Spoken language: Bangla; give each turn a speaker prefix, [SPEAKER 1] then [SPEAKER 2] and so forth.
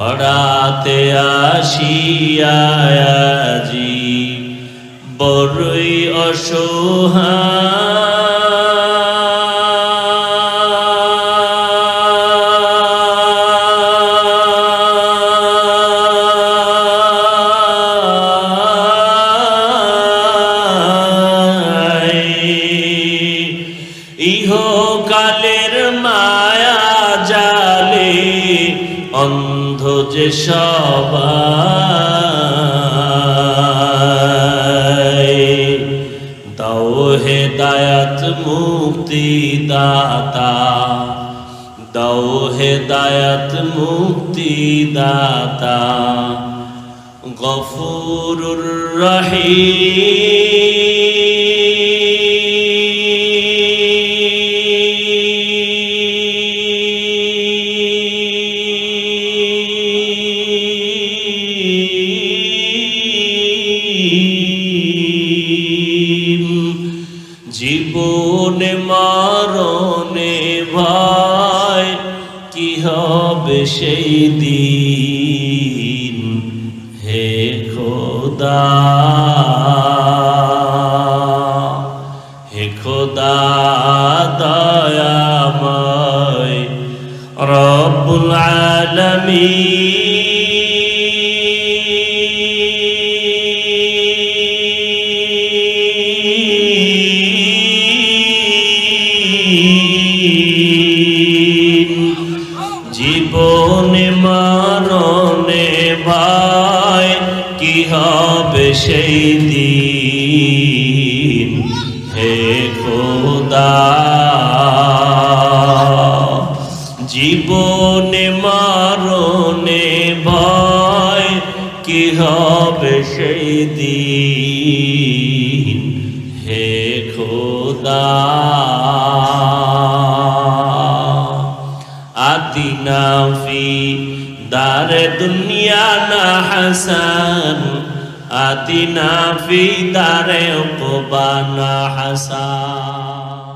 [SPEAKER 1] হঠাতে আসিয়াজি বড়ই অসহায়। ইহকালের মায়া জালে অন্ধ যে সবাই দাও হে দায়াত মুক্তি দাতা দাও হে দায়াত মুক্তি দাতা গফুরুর রহিম। জীবনে মারণে ভাই কি হবে সেই দিন? হে খোদা। হে খোদা দয়াময়। রব্বুল আলামিন জীবনে মারণে ভাই, কি হবে সেই দিন? হে খোদা। জীবনে মারণে ভয় কি হবে সেই দিন? হে খোদা। আতিনা ফি দার দুনিয়া না হাসান। আতিনা ফি দারে উকবা না হাসান।